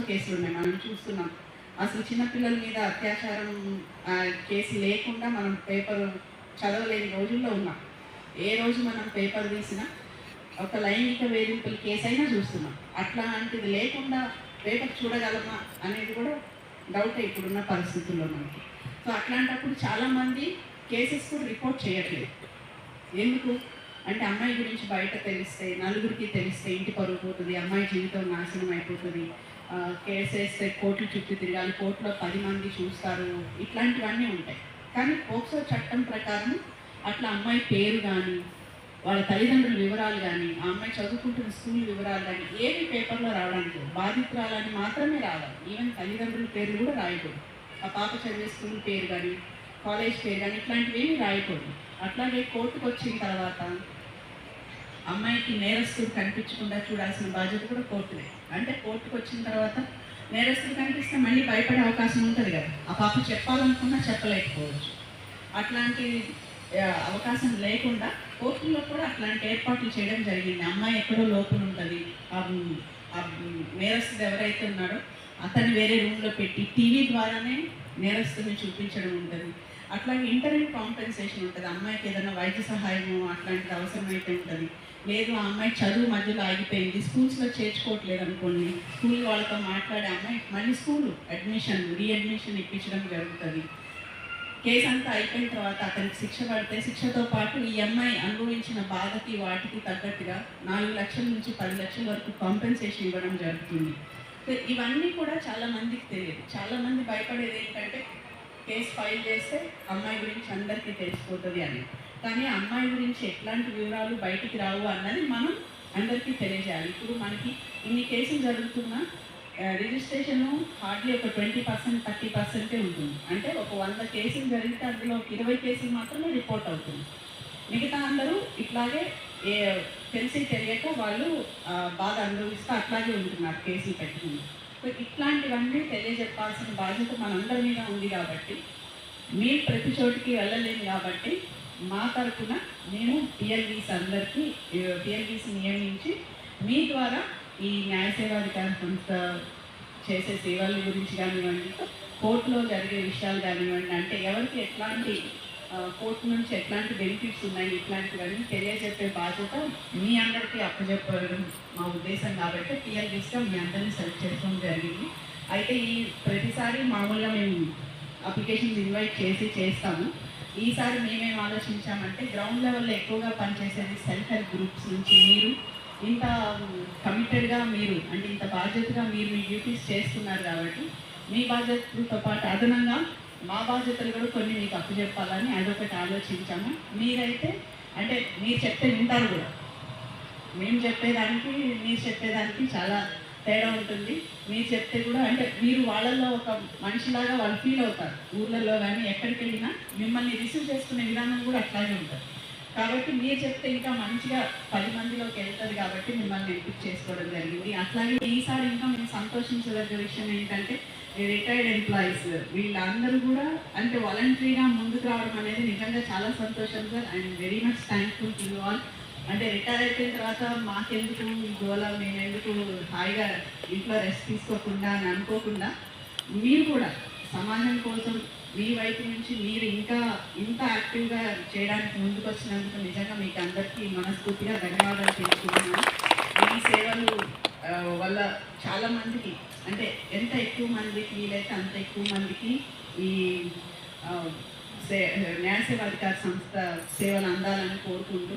POCSO కేసులు ఉన్నాయి. మనం చూస్తున్నాం. అసలు చిన్నపిల్లల మీద అత్యాచారం కేసు లేకుండా మనం పేపర్ చదవలేని రోజుల్లో ఉన్నాం. ఏ రోజు మనం పేపర్ తీసినా ఒక లైంగిక వేధింపుల కేసు అయినా చూస్తున్నాం. అట్లాంటిది లేకుండా పేపర్ చూడగలమా అనేది కూడా డౌట్ ఇప్పుడున్న పరిస్థితుల్లో మనకి. సో అట్లాంటప్పుడు చాలామంది కేసెస్ కూడా రిపోర్ట్ చేయట్లేదు. ఎందుకు? అంటే అమ్మాయి గురించి బయట తెలిస్తే నలుగురికి తెలిస్తే ఇంటి పరుగు పోతుంది అమ్మాయి జీవితం నాశనం అయిపోతుంది కేసు వేస్తే కోర్టు చుట్టూ తిరగాలి కోర్టులో పది మంది చూస్తారు. ఇట్లాంటివన్నీ ఉంటాయి. కానీ పోక్సో చట్టం ప్రకారం అట్లా అమ్మాయి పేరు కానీ వాళ్ళ తల్లిదండ్రుల వివరాలు కానీ ఆ అమ్మాయి చదువుకుంటున్న స్కూల్ వివరాలు కానీ ఏవి పేపర్లో రావడానికి బాధితురాలని మాత్రమే రావాలి. ఈవెన్ తల్లిదండ్రుల పేర్లు కూడా రాయకూడదు. ఆ పాప చదివే స్కూల్ పేరు కానీ కాలేజ్ పేరు కానీ ఇట్లాంటివి ఏమి రాయకూడదు. అట్లాగే కోర్టుకు వచ్చిన తర్వాత అమ్మాయికి నేరస్తుడు కనిపించకుండా చూడాల్సిన బాధ్యత కూడా కోర్టుదే. అంటే కోర్టుకు వచ్చిన తర్వాత నేరస్తుడు కనిపిస్తే మళ్ళీ భయపడే అవకాశం ఉంటుంది కదా. ఆ పాప చెప్పాలనుకున్నా చెప్పలేకపోవచ్చు. అట్లాంటి అవకాశం లేకుండా కోర్టుల్లో కూడా అట్లాంటి ఏర్పాట్లు చేయడం జరిగింది. అమ్మాయి ఎక్కడో లోపల ఉంటుంది. ఆ నేరస్తుడు ఎవరైతే ఉన్నాడో అతన్ని వేరే రూమ్లో పెట్టి టీవీ ద్వారానే నేరస్తుని చూపించడం ఉంటుంది. అట్లాగే ఇంటర్నెట్ కాంపెన్సేషన్ ఉంటుంది. అమ్మాయికి ఏదైనా వైద్య సహాయము అట్లాంటిది అవసరమైతే ఉంటుంది. లేదు ఆ అమ్మాయి చదువు మధ్యలో ఆగిపోయింది. స్కూల్స్లో చేర్చుకోవట్లేదు అనుకోండి. స్కూల్ వాళ్ళతో మాట్లాడే అమ్మాయి మళ్ళీ స్కూల్ అడ్మిషన్ రీఅడ్మిషన్ ఇప్పించడం జరుగుతుంది. కేసు అంతా అయిపోయిన తర్వాత అతనికి శిక్ష పడితే శిక్షతో పాటు ఈ అమ్మాయి అనుభవించిన బాధకి వాటికి తగ్గట్టుగా నాలుగు లక్షల నుంచి పది లక్షల వరకు కాంపెన్సేషన్ ఇవ్వడం జరుగుతుంది. ఇవన్నీ కూడా చాలా మందికి తెలియదు. చాలా మంది భయపడేది ఏంటంటే కేసు ఫైల్ చేస్తే అమ్మాయి గురించి అందరికీ తెలిసిపోతుంది అని. కానీ అమ్మాయి గురించి ఎట్లాంటి వివరాలు బయటికి రావు అన్నది మనం అందరికీ తెలియజేయాలి. ఇప్పుడు మనకి ఇన్ని కేసులు జరుగుతున్నా రిజిస్ట్రేషన్ హార్డ్లీ ఒక ట్వంటీ పర్సెంట్ థర్టీ పర్సెంటే ఉంటుంది. అంటే ఒక వంద కేసులు జరిగితే అందులో ఒక ఇరవై కేసులు మాత్రమే రిపోర్ట్ అవుతుంది. మిగతా అందరూ ఇట్లాగే ఏ తెలిసి తెలియక వాళ్ళు బాధ అనుభవిస్తూ అట్లాగే ఉంటున్నారు కేసులు పెట్టుకుని సో ఇట్లాంటివన్నీ తెలియజెప్పాల్సిన బాధ్యత మనందరి మీద ఉంది కాబట్టి మీరు ప్రతి చోటికి వెళ్ళలేము కాబట్టి మా తరపున మేము పిఎల్వీస్ అందరికీ పిఎల్వీస్ నియమించి మీ ద్వారా ఈ న్యాయ సేవాధికార సంస్థ చేసే సేవల గురించి కానివ్వండి కోర్టులో జరిగే విషయాలు కానివ్వండి అంటే ఎవరికి ఎట్లాంటి కోర్టు నుంచి ఎట్లాంటి బెనిఫిట్స్ ఉన్నాయి ఇట్లాంటివన్నీ తెలియజెప్పే బాధ్యత మీ అందరికీ అప్పచెప్పడం మా ఉద్దేశం కాబట్టి పిఎల్వీస్గా మీ అందరినీ సెలెక్ట్ చేసుకోవడం జరిగింది. అయితే ఈ ప్రతిసారి మామూలుగా మేము అప్లికేషన్స్ ఇన్వైట్ చేసి చేస్తాము. ఈసారి మేమేం ఆలోచించామంటే గ్రౌండ్ లెవెల్లో ఎక్కువగా పనిచేసేది సెల్ఫ్ హెల్ప్ గ్రూప్స్ నుంచి మీరు. ఇంత కమిటెడ్గా మీరు అంటే ఇంత బాధ్యతగా మీరు మీ డ్యూటీస్ చేస్తున్నారు కాబట్టి మీ బాధ్యతలతో పాటు అదనంగా మా బాధ్యతలు కూడా కొన్ని మీకు అప్పచెప్పాలని అదొకటి ఆలోచించాము. మీరైతే అంటే మీరు చెప్తే వింటారు కూడా. మేము చెప్పేదానికి మీరు చెప్పేదానికి చాలా తేడా ఉంటుంది. మీరు చెప్తే కూడా అంటే మీరు వాళ్ళల్లో ఒక మనిషిలాగా వాళ్ళు ఫీల్ అవుతారు. ఊర్లలో కానీ ఎక్కడికి వెళ్ళినా మిమ్మల్ని రిసీవ్ చేసుకునే విధానం కూడా అట్లాగే ఉంటుంది. కాబట్టి మీరు చెప్తే ఇంకా మంచిగా పది మందిలోకి వెళ్తుంది కాబట్టి మిమ్మల్ని ఎంపిక చేసుకోవడం జరిగింది. అట్లాగే ఈసారి ఇంకా మేము సంతోషించదగ్గ విషయం ఏంటంటే రిటైర్డ్ ఎంప్లాయీస్ వీళ్ళందరూ కూడా అంటే వాలంటరీగా ముందుకు రావడం అనేది నిజంగా చాలా సంతోషం sir and very much thankful to all అంటే రిటైర్ అయిపోయిన తర్వాత మాకెందుకు ఈ గోళ ఎందుకు హాయిగా ఇంట్లో రెస్ట్ తీసుకోకుండా అని అనుకోకుండా మీరు కూడా సమాజం కోసం మీ వైపు నుంచి మీరు ఇంకా ఇంత యాక్టివ్గా చేయడానికి ముందుకు వచ్చినందుకు నిజంగా మీకు అందరికీ మనస్ఫూర్తిగా ధన్యవాదాలు తెలుసుకుంటున్నాను ఈ సేవలు వల్ల చాలా మందికి అంటే ఎంత ఎక్కువ మందికి వీలైతే అంత ఎక్కువ మందికి ఈ సే న్యాయ సేవాధికార సంస్థ సేవలు అందాలని కోరుకుంటూ